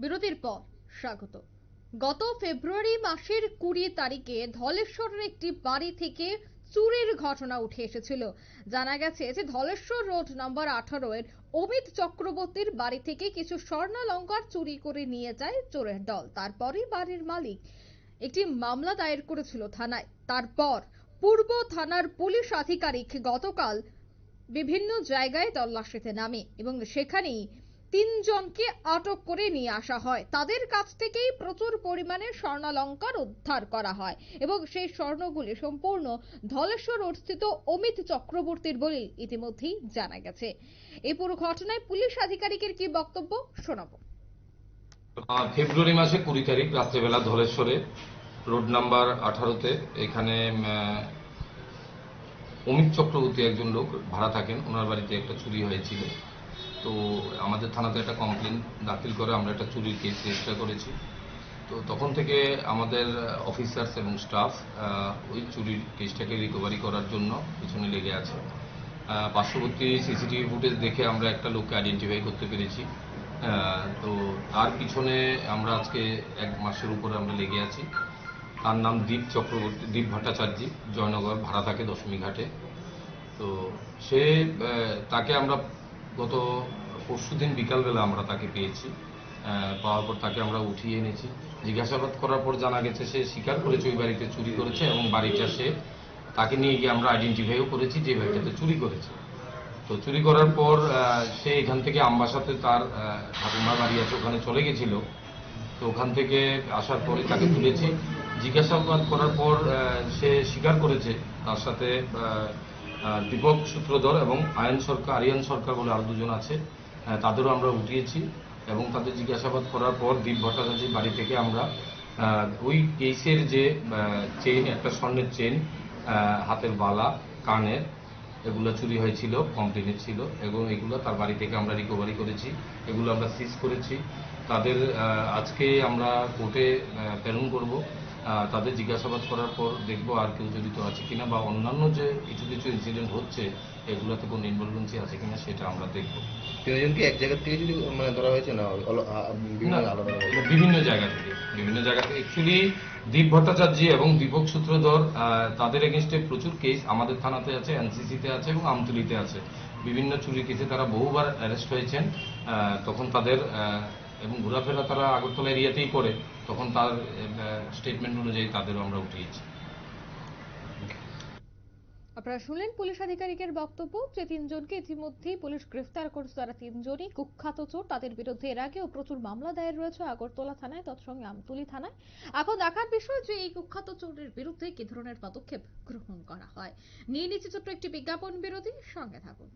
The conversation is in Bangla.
বিরতির পর স্বাগত। গত ফেব্রুয়ারি মাসের কুড়ি তারিখে ধলেশ্বরের একটি বাড়ি থেকে চুরির ঘটনা উঠে এসেছিল। জানা গেছে যে ধলেশ্বর রোড নাম্বার আঠারো এর অমিত চক্রবর্তীর বাড়ি থেকে কিছু স্বর্ণালঙ্কার চুরি করে নিয়ে যায় চোরের দল। তারপরই বাড়ির মালিক একটি মামলা দায়ের করেছিল থানায়। তারপর পূর্ব থানার পুলিশ আধিকারিক গতকাল বিভিন্ন জায়গায় তল্লাশিতে নামে এবং সেখানেই তিনজনকে আটক করে নিয়ে আসা হয়। তাদের কাছ থেকেই প্রচুর পরিমাণে স্বর্ণালঙ্কার উদ্ধার করা হয় এবং সেই স্বর্ণগুলি সম্পূর্ণ ধলেশ্বর স্থিত অমিত চক্রবর্তীর বলে ইতিমধ্যেই জানা গেছে। এই পুরো ঘটনায় পুলিশ আধিকারিকের কি বক্তব্য শোনাবো? ফেব্রুয়ারি মাসে কুড়ি তারিখ, রাত্রেবেলা ধলেশ্বরে, রোড নাম্বার আঠারোতে এখানে অমিত চক্রবর্তী একজন লোক ভাড়া থাকেন। ওনার বাড়িতে একটা চুরি হয়েছিল। তো আমাদের থানাতে একটা কমপ্লেন দাখিল করে আমরা একটা চুরির কেস রেজিস্টার করেছি। তো তখন থেকে আমাদের অফিসার্স এবং স্টাফ ওই চুরির কেসটাকে রিকভারি করার জন্য পিছনে লেগে আছে। পার্শ্ববর্তী সিসিটিভি ফুটেজ দেখে আমরা একটা লোককে আইডেন্টিফাই করতে পেরেছি। তো তার পিছনে আমরা আজকে এক মাসের উপরে আমরা লেগে আছি। তার নাম দীপ চক্রবর্তী, দীপ ভট্টাচার্য, জয়নগর ভাড়া থাকে দশমী ঘাটে তো সে তাকে আমরা গত পরশুদিন বিকালবেলা আমরা তাকে পেয়েছি। পাওয়ার পর তাকে আমরা উঠিয়ে এনেছি। জিজ্ঞাসাবাদ করার পর জানা গেছে সে স্বীকার করেছে ওই বাড়িতে চুরি করেছে এবং বাড়িটা সে তাকে নিয়ে গিয়ে আমরা আইডেন্টিফাইও করেছি যে বাড়িটাতে চুরি করেছে। তো চুরি করার পর সে এখান থেকে আমবাসাতে তার ঠাকুমার বাড়ি আছে, ওখানে চলে গেছিল। তো ওখান থেকে আসার পরে তাকে তুলেছি। জিজ্ঞাসাবাদ করার পর সে স্বীকার করেছে তার সাথে দীপক সূত্রধর এবং আয়ন সরকার, আরিয়ান সরকার বলে আরও দুজন আছে তাদেরও আমরা উঠিয়েছি এবং তাদের জিজ্ঞাসাবাদ করার পর দীপ ভট্টাচার্যের বাড়ি থেকে আমরা ওই কেসের যে চেইন একটা স্বর্ণের চেন হাতের বালা, কানের, এগুলো চুরি হয়েছিল কমপ্লেনের ছিল এবং এগুলো তার বাড়ি থেকে আমরা রিকভারি করেছি, এগুলো আমরা সিজ করেছি। তাদের আজকে আমরা কোর্টে প্রেরণ করব। তাদের জিজ্ঞাসাবাদ করার পর দেখব আর কেউ জড়িত আছে কিনা বা অন্যান্য যে কিছু কিছু ইনসিডেন্ট হচ্ছে এগুলোতে কোনো ইনভলভেন্সি আছে কিনা সেটা আমরা দেখব। তিনজনকে এক জায়গা থেকে যদি মানে ধরা হয়েছে না? বিভিন্ন জায়গা থেকে। বিভিন্ন জায়গা থেকে। অ্যাকচুয়ালি দীপ ভট্টাচার্য এবং দীপক সূত্রধর তাদের এগেনস্টে প্রচুর কেস আমাদের থানাতে আছে এনসিসিতে আছে এবং আমতুলিতে আছে। বিভিন্ন চুরি কেসে তারা বহুবার অ্যারেস্ট হয়েছেন। তখন তাদের এবং ঘোরাফেরা তারা আগরতলা এরিয়াতেই করে, তখন তার স্টেটমেন্ট অনুযায়ী তাদেরও আমরা উঠিয়েছি। আপনারা শুনলেন পুলিশ আধিকারিকের বক্তব্য, যে তিনজনকে ইতিমধ্যেই পুলিশ গ্রেফতার করেছে তারা তিনজনই কুখ্যাত চোর, তাদের বিরুদ্ধে এর আগেও প্রচুর মামলা দায়ের রয়েছে আগরতলা থানায়, তৎসঙ্গে আমতুলি থানায়। এখন দেখার বিষয় যে এই কুখ্যাত চোরের বিরুদ্ধে কি ধরনের পদক্ষেপ গ্রহণ করা হয়। নিয়ে নিচ্ছে ছোট্ট একটি বিজ্ঞাপন বিরোধী সঙ্গে থাকুন।